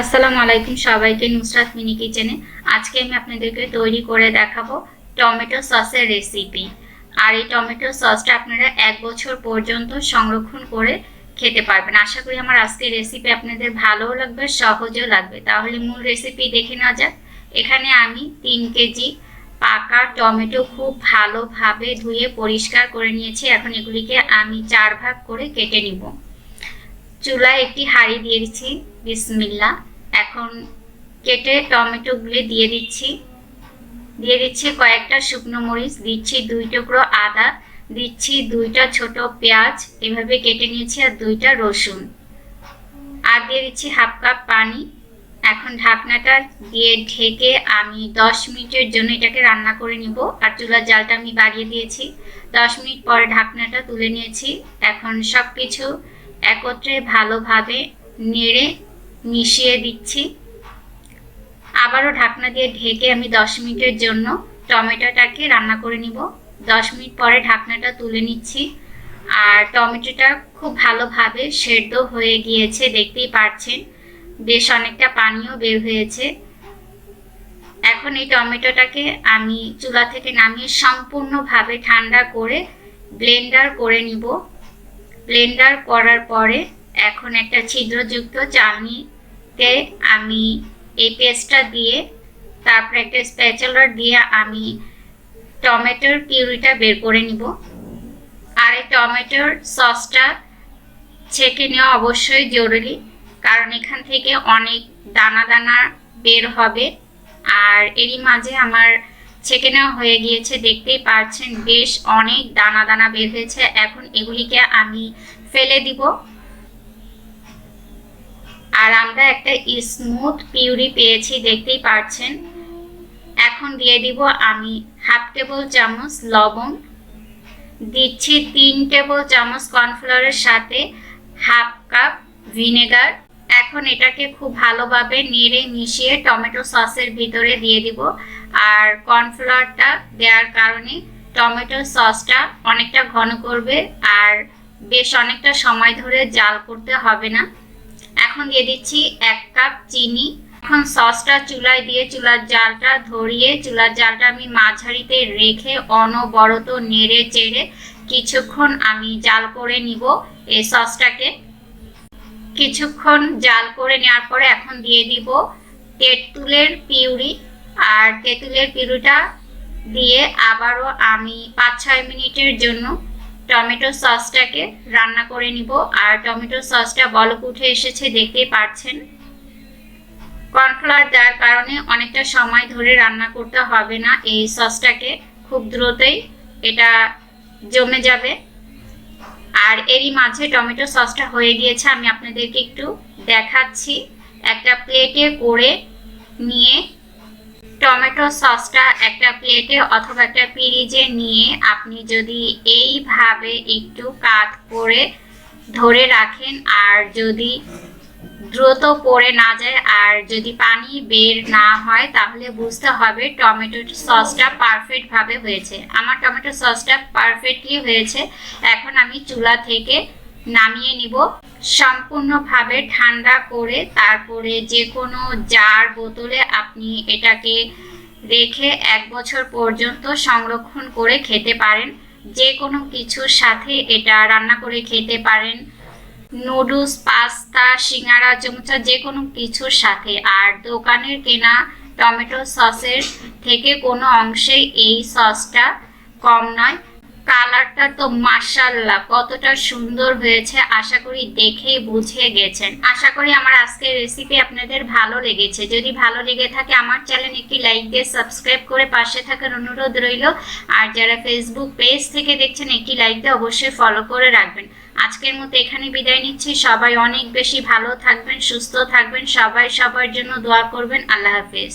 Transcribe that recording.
আসসালামু আলাইকুম সবাইকে নুসরাত মিনি কিচেনে। আজকে আমি আপনাদেরকে তৈরি করে দেখাবো টমেটো সসের রেসিপি আর এই টমেটো সসটা আপনারা এক বছর পর্যন্ত সংরক্ষণ করে খেতে পারবেন। আশা করি আমার আজকের রেসিপি আপনাদের ভালোও লাগবে, সহজও লাগবে। তাহলে মূল রেসিপি দেখে নেওয়া যাক। এখানে আমি তিন কেজি পাকা টমেটো খুব ভালোভাবে ধুয়ে পরিষ্কার করে নিয়েছি। এখন এগুলিকে আমি চার ভাগ করে কেটে নিব। চুলায় একটি হাঁড়ি দিয়ে দিচ্ছি বিসমিল্লা এখন কেটে টমেটো টমেটোগুলি দিয়ে দিচ্ছি। দিয়ে দিচ্ছি কয়েকটা শুকনো মরিচ, দিচ্ছি দুই টুকরো আদা, দিচ্ছি দুইটা ছোট পেঁয়াজ, এভাবে কেটে নিয়েছি, আর দুইটা রসুন। আর দিয়ে দিচ্ছি হাফ কাপ পানি। এখন ঢাকনাটা দিয়ে ঢেকে আমি দশ মিনিটের জন্য এটাকে রান্না করে নিব। আর চুলার জালটা আমি বাড়িয়ে দিয়েছি। দশ মিনিট পরে ঢাকনাটা তুলে নিয়েছি। এখন সব কিছু একত্রে ভালোভাবে নেড়ে মিশিয়ে দিচ্ছি। আবারও ঢাকনা দিয়ে ঢেকে আমি দশ মিনিটের জন্য টমেটোটাকে রান্না করে নিব। দশ মিনিট পরে ঢাকনাটা তুলে নিচ্ছি। আর টমেটোটা খুব ভালোভাবে সেদ্ধ হয়ে গিয়েছে, দেখতেই পাচ্ছেন বেশ অনেকটা পানিও বের হয়েছে। এখন এই টমেটোটাকে আমি চুলা থেকে নামিয়ে সম্পূর্ণভাবে ঠান্ডা করে ব্লেন্ডার করে নিব। ব্লেন্ডার করার পরে এখন একটা ছিদ্রযুক্ত চালনিতে আমি এই পেস্টটা দিয়ে, তারপরে একটা স্প্যাচুলার দিয়ে আমি টমেটোর পিউরিটা বের করে নিব। আর এই টমেটোর সসটা ছেঁকে নেওয়া অবশ্যই জরুরি, কারণ এখান থেকে অনেক দানা দানা বের হবে। আর এরই মাঝে আমার ছেঁকে নেওয়া হয়ে গিয়েছে, দেখতেই পাচ্ছেন বেশ অনেক দানা দানা বের হয়েছে। এখন এগুলিকে আমি ফেলে দিব। আর আমরা একটা স্মুথ পিউরি পেয়েছি, দেখতেই পাচ্ছেন এখন দিয়ে দিব আমি হাফ টেবিল চামচ লবণ। দিচ্ছি তিন টেবিল চামচ কর্নফ্লাওয়ারের সাথে হাফ কাপ ভিনেগার। এখন এটাকে খুব ভালোভাবে নেড়ে মিশিয়ে টমেটো সসের ভিতরে দিয়ে দিব। আর কর্নফ্লাওয়ারটা দেওয়ার কারণে টমেটো সসটা অনেকটা ঘন করবে আর বেশ অনেকটা সময় ধরে জাল করতে হবে না। এখন দিয়ে দিচ্ছি এক কাপ চিনি। এখন সসটা চুলায় দিয়ে চুলার জালটা ধরিয়ে, চুলার জালটা আমি মাঝারিতে রেখে অনবরত নেড়ে চেড়ে কিছুক্ষণ আমি জাল করে নিব এই সসটাকে। কিছুক্ষণ জাল করে নেওয়ার পরে এখন দিয়ে দিব তেঁতুলের পিউরি। আর তেঁতুলের পিউরিটা দিয়ে আবারও আমি পাঁচ ছয় মিনিটের জন্য টমেটো সসটাকে রান্না করে নিব। আর টমেটো সসটা বলক উঠে এসেছে, দেখতেই পাচ্ছেন কর্নফ্লাওয়ার দেওয়ার কারণে অনেকটা সময় ধরে রান্না করতে হবে না। এই সসটাকে খুব দ্রুতই এটা জমে যাবে। আর এরই মাঝে টমেটো সসটা হয়ে গিয়েছে, আমি আপনাদেরকে একটু দেখাচ্ছি। একটা প্লেটে করে নিয়ে টমেটো সসটা একটা প্লেটে অথবা একটা পিরিজে নিয়ে আপনি যদি এইভাবে একটু কাত করে ধরে রাখেন, আর যদি দ্রুত পড়ে না যায়। আর যদি পানি বের না হয়, তাহলে বুঝতে হবে টমেটো সসটা পারফেক্টভাবে হয়েছে। আমার টমেটো সসটা পারফেক্টলি হয়েছে। এখন আমি চুলা থেকে নামিয়ে নিব। সম্পূর্ণভাবে ঠান্ডা করে তারপরে যে কোনো জার বোতলে আপনি এটাকে রেখে এক বছর পর্যন্ত সংরক্ষণ করে খেতে পারেন। যে কোনো কিছুর সাথে এটা রান্না করে খেতে পারেন। নুডলস, পাস্তা, সিঙ্গারা, চমচা যে কোনো কিছুর সাথে। আর দোকানের কেনা টমেটো সসের থেকে কোনো অংশে এই সসটা কম নয়। কালারটা তো মাসাল্লা কতটা সুন্দর হয়েছে। আশা করি দেখে বুঝে গেছেন। আশা করি আমার আজকের রেসিপি আপনাদের ভালো লেগেছে। যদি ভালো লেগে থাকে, আমার চ্যানেল একটি লাইক দিয়ে সাবস্ক্রাইব করে পাশে থাকার অনুরোধ রইল। আর যারা ফেসবুক পেজ থেকে দেখছেন, একটি লাইক দিয়ে অবশ্যই ফলো করে রাখবেন। আজকের মতো এখানে বিদায় নিচ্ছি। সবাই অনেক বেশি ভালো থাকবেন, সুস্থ থাকবেন। সবাই সবার জন্য দোয়া করবেন। আল্লাহ হাফেজ।